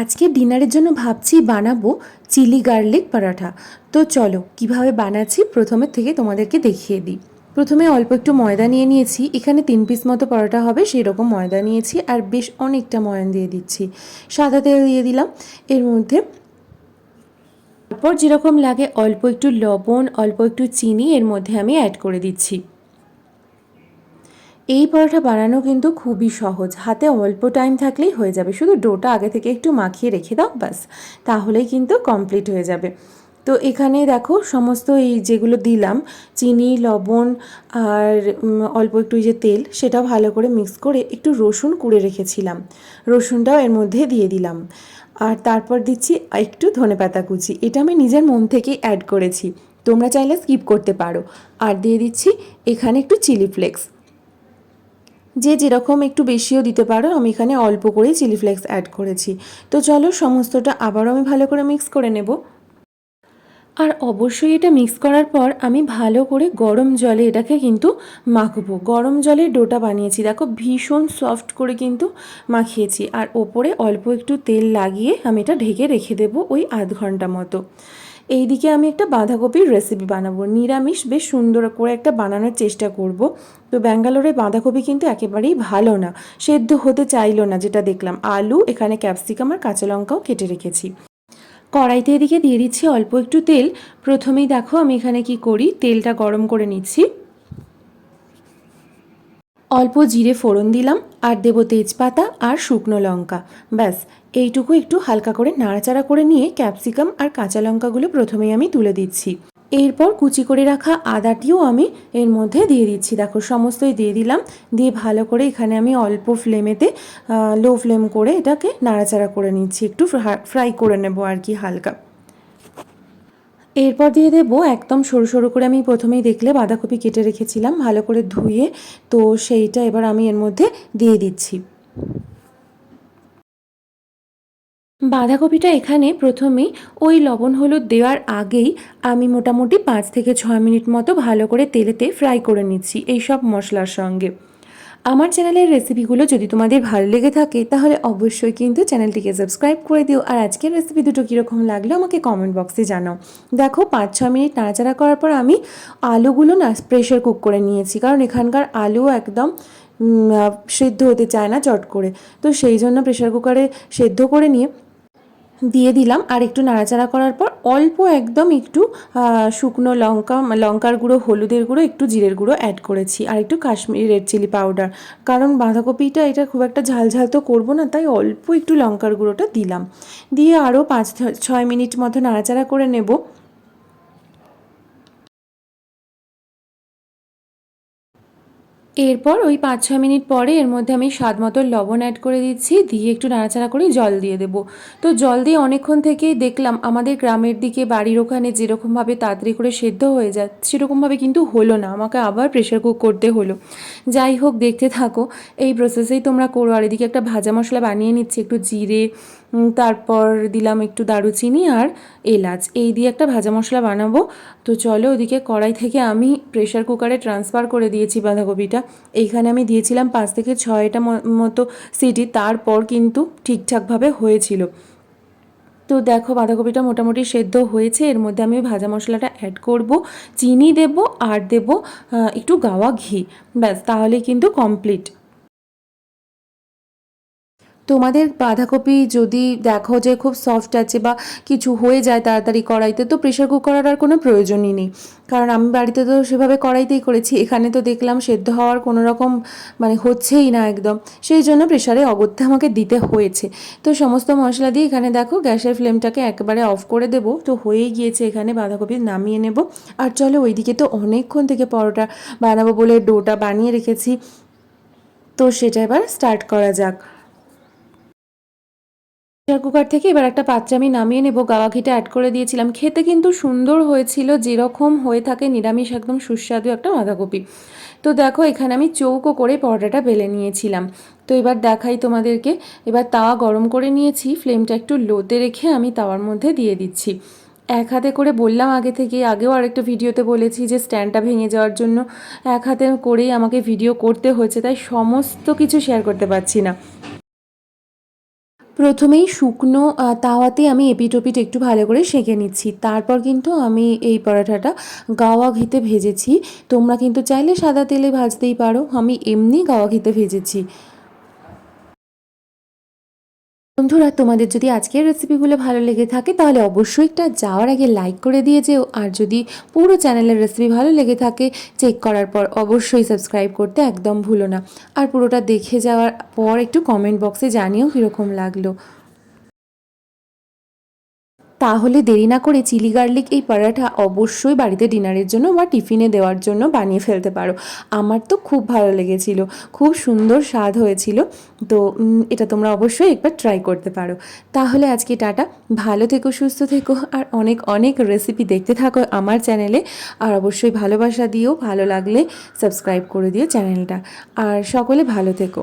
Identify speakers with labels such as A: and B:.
A: আজকে ডিনারের জন্য ভাবছি বানাবো চিলি গার্লিক পরাঠা। তো চলো, কীভাবে বানাচ্ছি প্রথমের থেকে তোমাদেরকে দেখিয়ে দিই। প্রথমে অল্প একটু ময়দা নিয়ে নিয়েছি। এখানে তিন পিস মতো পরোটা হবে সেই রকম ময়দা নিয়েছি আর বেশ অনেকটা ময়ান দিয়ে দিচ্ছি। সাদা তেল দিয়ে দিলাম। এর মধ্যে তারপর যেরকম লাগে অল্প একটু লবণ, অল্প একটু চিনি এর মধ্যে আমি অ্যাড করে দিচ্ছি। এই পরোটা বানানো কিন্তু খুবই সহজ। হাতে অল্প টাইম থাকলেই হয়ে যাবে। শুধু ডোটা আগে থেকে একটু মাখিয়ে রেখে দাও, ব্যাস। তাহলেই কিন্তু কমপ্লিট হয়ে যাবে। তো এখানে দেখো, সমস্ত এই যেগুলো দিলাম, চিনি, লবণ আর অল্প একটু যে তেল সেটা ভালো করে মিক্স করে একটু রসুন কুড়ে রেখেছিলাম। রসুনটাও এর মধ্যে দিয়ে দিলাম। আর তারপর দিচ্ছি একটু ধনেপাতা কুচি। এটা আমি নিজের মন থেকেই অ্যাড করেছি। তোমরা চাইলে স্কিপ করতে পারো। আর দিয়ে দিচ্ছি এখানে একটু চিলি ফ্লেক্স যে যেরকম একটু বেশিও দিতে পারো, আমি এখানে অল্প করেই চিলি ফ্লেক্স অ্যাড করেছি। তো চলো সমস্তটা আবারও আমি ভালো করে মিক্স করে নেব। আর অবশ্যই এটা মিক্স করার পর আমি ভালো করে গরম জলে এটাকে কিন্তু মাখবো। গরম জলে ডোটা বানিয়েছি, দেখো ভীষণ সফট করে কিন্তু মাখিয়েছি। আর ওপরে অল্প একটু তেল লাগিয়ে আমি এটা ঢেকে রেখে দেবো ওই আধ ঘণ্টা মতো। এইদিকে আমি একটা বাঁধাকপির রেসিপি বানাবো। নিরামিষ বেশ সুন্দর করে একটা বানানোর চেষ্টা করব। তো ব্যাঙ্গালোরে বাঁধাকপি কিন্তু একেবারেই ভালো না, সেদ্ধ হতে চাইলো না যেটা দেখলাম। আলু, এখানে ক্যাপসিকাম আর কাঁচা লঙ্কাও কেটে রেখেছি। কড়াইতে এদিকে দিয়ে দিচ্ছি অল্প একটু তেল। প্রথমেই দেখো আমি এখানে কি করি? তেলটা গরম করে নিচ্ছি। অল্প জিরে ফোড়ন দিলাম, আর দেবো তেজপাতা আর শুকনো লঙ্কা। ব্যাস, এইটুকু একটু হালকা করে নাড়াচাড়া করে নিয়ে ক্যাপসিকাম আর কাঁচা লঙ্কাগুলো প্রথমেই আমি তুলে দিচ্ছি। এরপর কুচি করে রাখা আদাটিও আমি এর মধ্যে দিয়ে দিচ্ছি। দেখো, সমস্তই দিয়ে দিলাম। দিয়ে ভালো করে এখানে আমি অল্প ফ্লেমেতে লো ফ্লেম করে এটাকে নাড়াচাড়া করে নিচ্ছি। একটু ফ্রাই করে নেব আর কি হালকা। এরপর দিয়ে দেবো একদম সরু সরু করে আমি প্রথমেই দেখলে বাঁধাকপি কেটে রেখেছিলাম, ভালো করে ধুয়ে। তো সেইটা এবার আমি এর মধ্যে দিয়ে দিচ্ছি। বাঁধাকপিটা এখানে প্রথমেই ওই লবণ হলুদ দেওয়ার আগেই আমি মোটামুটি পাঁচ থেকে ছয় মিনিট মতো ভালো করে তেলেতে ফ্রাই করে নিচ্ছি এই সব মশলার সঙ্গে। আমার চ্যানেলের রেসিপিগুলো যদি তোমাদের ভালো লেগে থাকে, তাহলে অবশ্যই কিন্তু চ্যানেলটিকে সাবস্ক্রাইব করে দিও। আর আজকের রেসিপি দুটো কীরকম লাগল আমাকে কমেন্ট বক্সে জানাও। দেখো পাঁচ ছ মিনিট নাড়াচাড়া করার পর আমি আলুগুলো না প্রেশার কুক করে নিয়েছি। কারণ এখানকার আলু একদম সেদ্ধ হতে চায় না চট করে। তো সেই জন্য প্রেশার কুকারে সেদ্ধ করে নিয়ে দিয়ে দিলাম আর একটু নাড়াচাড়া করার পর অল্প একদম একটু শুকনো লঙ্কা, লঙ্কার গুঁড়ো, হলুদের গুঁড়ো, একটু জিরের গুঁড়ো অ্যাড করেছি। আর একটু কাশ্মীরি রেড চিলি পাউডার কারণ বাঁধাকপিটা এটা খুব একটা ঝাল ঝাল তো করব না, তাই অল্প একটু লঙ্কার গুঁড়োটা দিলাম। দিয়ে আরও পাঁচ, ছয় মিনিট মতো নাড়াচাড়া করে নেব। এরপর ওই পাঁচ ছ মিনিট পরে এর মধ্যে আমি স্বাদ মতো লবণ অ্যাড করে দিচ্ছি, দিয়ে একটু নাড়াচাড়া করে জল দিয়ে দেবো। তো জল দিয়ে অনেকক্ষণ থেকেই দেখলাম আমাদের গ্রামের দিকে বাড়ির ওখানে যেরকমভাবে তাড়াতাড়ি করে সেদ্ধ হয়ে যায় সেরকমভাবে কিন্তু হলো না, আমাকে আবার প্রেশার কুক করতে হলো। যাই হোক, দেখতে থাকো, এই প্রসেসেই তোমরা করো। আর এদিকে একটা ভাজা মশলা বানিয়ে নিচ্ছি, একটু জিরে তারপর দিলাম একটু দারুচিনি আর এলাচ। এই দিয়ে একটা ভাজা মশলা বানাবো। তো চলো ওদিকে কড়াই থেকে আমি প্রেশার কুকারে ট্রান্সফার করে দিয়েছি বাঁধাকপিটা। এইখানে আমি দিয়েছিলাম পাঁচ থেকে ছয়টা মতো সিটি, তারপর কিন্তু ঠিকঠাকভাবে হয়েছিল। তো দেখো বাঁধাকপিটা মোটামুটি সেদ্ধ হয়েছে। এর মধ্যে আমি ভাজা মশলাটা অ্যাড করব, চিনি দেব আর দেব একটু গাওয়া ঘি। ব্যাস তাহলে কিন্তু কমপ্লিট তোমাদের বাঁধাকপি যদি দেখো যে খুব সফট আছে বা কিছু হয়ে যায় তাড়াতাড়ি কড়াইতে, তো প্রেশার কুক করার আর কোনো প্রয়োজনই নেই। কারণ আমি বাড়িতে তো সেভাবে কড়াইতেই করেছি, এখানে তো দেখলাম সেদ্ধ হওয়ার কোনো রকম মানে হচ্ছেই না একদম। সেই জন্য প্রেশারে অগত্যা আমাকে দিতে হয়েছে। তো সমস্ত মশলা দিয়ে এখানে দেখো গ্যাসের ফ্লেমটাকে একবারে অফ করে দেবো। তো হয়েই গিয়েছে এখানে বাঁধাকপি নামিয়ে নেব। আর চলো ওইদিকে তো অনেকক্ষণ থেকে পরোটা বানাবো বলে ডোটা বানিয়ে রেখেছি। তো সেটা এবার স্টার্ট করা যাক। প্রেশার কুকার থেকে এবার একটা পাত্রে আমি নামিয়ে নেব। গাওয়া ঘিটা অ্যাড করে দিয়েছিলাম। খেতে কিন্তু সুন্দর হয়েছিল, যেরকম হয়ে থাকে নিরামিষ, একদম সুস্বাদু একটা বাঁধাকপি। তো দেখো, এখানে আমি চৌকো করে পরোটাটা বেলে নিয়েছিলাম। তো এবার দেখাই তোমাদেরকে। এবার তাওয়া গরম করে নিয়েছি। ফ্লেমটা একটু লোতে রেখে আমি তাওয়ার মধ্যে দিয়ে দিচ্ছি। এক হাতে করে বললাম আগে থেকে, আগেও আরেকটা ভিডিওতে বলেছি যে স্ট্যান্ডটা ভেঙে যাওয়ার জন্য। এক হাতে করেই আমাকে ভিডিও করতে হয়েছে, তাই সমস্ত কিছু শেয়ার করতে পারছি না। প্রথমেই শুকনো তাওয়াতে আমি এপিটোপিট একটু ভালো করে সেঁকে নিচ্ছি। তারপর কিন্তু আমি এই পরোটাটা গাওয়া ঘিতে ভেজেছি। তোমরা কিন্তু চাইলে সাদা তেলে ভাজতেই পারো। আমি এমনি গাওয়া ঘিতে ভেজেছি। বন্ধুরা, তোমাদের যদি আজকের রেসিপিগুলো ভালো লেগে থাকে, তাহলে অবশ্যই একটা যাওয়ার আগে লাইক করে দিয়ে যেও। আর যদি পুরো চ্যানেলের রেসিপি ভালো লেগে থাকে চেক করার পর অবশ্যই সাবস্ক্রাইব করতে একদম ভুলো না। আর পুরোটা দেখে যাওয়ার পর একটু কমেন্ট বক্সে জানিয়েও কীরকম লাগল। তাহলে দেরি না করে চিলি গার্লিক এই পরাঠা অবশ্যই বাড়িতে ডিনারের জন্য বা টিফিনে দেওয়ার জন্য বানিয়ে ফেলতে পারো। আমার তো খুব ভালো লেগেছিল, খুব সুন্দর স্বাদ হয়েছিল। তো এটা তোমরা অবশ্যই একবার ট্রাই করতে পারো। তাহলে আজকে টাটা, ভালো থেকো, সুস্থ থেকো, আর অনেক অনেক রেসিপি দেখতে থাকো আমার চ্যানেলে। আর অবশ্যই ভালোবাসা দিও, ভালো লাগলে সাবস্ক্রাইব করে দিও চ্যানেলটা। আর সকলে ভালো থেকো।